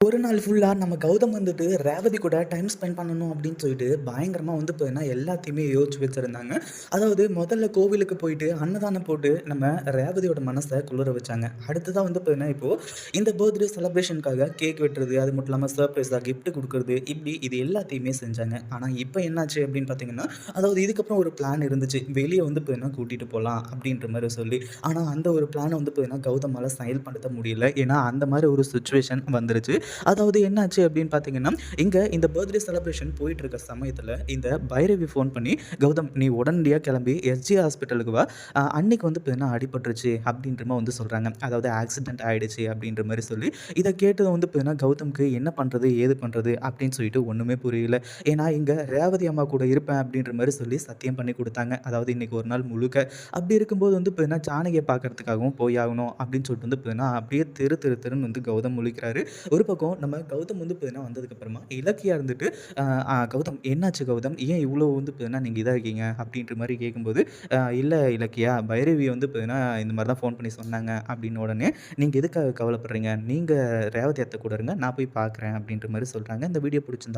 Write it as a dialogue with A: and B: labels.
A: ஒரு நாள் ஃபுல்லாக நம்ம கௌதம் வந்துட்டு ரேவதி கூட டைம் ஸ்பெண்ட் பண்ணணும் அப்படின்னு சொல்லிட்டு பயங்கரமாக வந்து பார்த்தீங்கன்னா எல்லாத்தையுமே யோசிச்சு வச்சுருந்தாங்க அதாவது முதல்ல கோவிலுக்கு போயிட்டு அன்னதானம் போட்டு நம்ம ரேவதியோட மனசை குளிர வச்சாங்க. அடுத்ததாக வந்து பார்த்தீங்கன்னா, இப்போது இந்த பர்த்டே செலப்ரேஷனுக்காக கேக் வெட்டுறது, அது மட்டும் இல்லாமல் சர்ப்ரைஸாக கிஃப்ட் கொடுக்குறது இப்படி இது எல்லாத்தையுமே செஞ்சாங்க. ஆனால் இப்போ என்னாச்சு அப்படின்னு பார்த்தீங்கன்னா, அதாவது இதுக்கப்புறம் ஒரு பிளான் இருந்துச்சு. வெளியே வந்து பார்த்தீங்கன்னா கூட்டிகிட்டு போகலாம் அப்படின்ற மாதிரி சொல்லி. ஆனால் அந்த ஒரு பிளானை வந்து பார்த்தீங்கன்னா, கௌதமால செயல்படுத்த முடியல. ஏன்னா அந்த மாதிரி ஒரு சுச்சுவேஷன் வந்துருச்சு. அதாவது என்னாச்சு அப்படின்னு பார்த்தீங்கன்னா, இங்கே இந்த பர்த்டே செலிப்ரேஷன் போயிட்டு இருக்க சமயத்தில் இந்த பைரவி ஃபோன் பண்ணி, "கௌதம் நீ உடனடியா கிளம்பி எஸ்ஜி ஹாஸ்பிட்டலுக்கு வா. அன்னைக்கு வந்து பார்த்தீங்கன்னா அடிபட்டுருச்சு." அப்படின்ற மாதிரி வந்து சொல்கிறாங்க அதாவது ஆக்சிடென்ட் ஆகிடுச்சு அப்படின்ற மாதிரி சொல்லி, இதை கேட்டது வந்து பார்த்தீங்கன்னா, கௌதம்க்கு என்ன பண்ணுறது ஏது பண்ணுறது அப்படின்னு சொல்லிட்டு ஒன்றுமே புரியல. ஏன்னா இங்கே ரேவதி அம்மா கூட இருப்பேன் அப்படின்ற மாதிரி சொல்லி சத்தியம் பண்ணி கொடுத்தாங்க அதாவது இன்னைக்கு ஒரு நாள் முழுக்க. அப்படி இருக்கும்போது வந்து பார்த்தீங்கன்னா, பார்க்குறதுக்காகவும் பார்க்கறதுக்காகவும் போயாகணும் அப்படின்னு சொல்லிட்டு வந்து பார்த்தீங்கன்னா, அப்படியே தெரு தெரு தெருன்னு வந்து கௌதம் முழிக்கிறாரு. ஒரு பக்கம் நம்ம கௌதம் வந்து பார்த்தீங்கன்னா வந்ததுக்கப்புறமா இலக்கியா இருந்துட்டு, "கௌதம் என்னாச்சு கௌதம்? ஏன் இவ்வளோ வந்து பார்த்தீங்கன்னா நீங்கள் இதாக இருக்கீங்க?" அப்படின்ற மாதிரி கேட்கும்போது, இல்லை இலக்கியா, பைரவி வந்து பார்த்தீங்கன்னா இந்த மாதிரி தான் ஃபோன் பண்ணி சொன்னாங்க." அப்படின்னு உடனே, நீங்கள் எதுக்காக கவலைப்படுறீங்க? நீங்கள் ரேவதி அத்த கூட இருங்க. நான் போய் பார்க்குறேன்." அப்படின்ற மாதிரி சொல்கிறாங்க இந்த வீடியோ பிடிச்சிருந்தா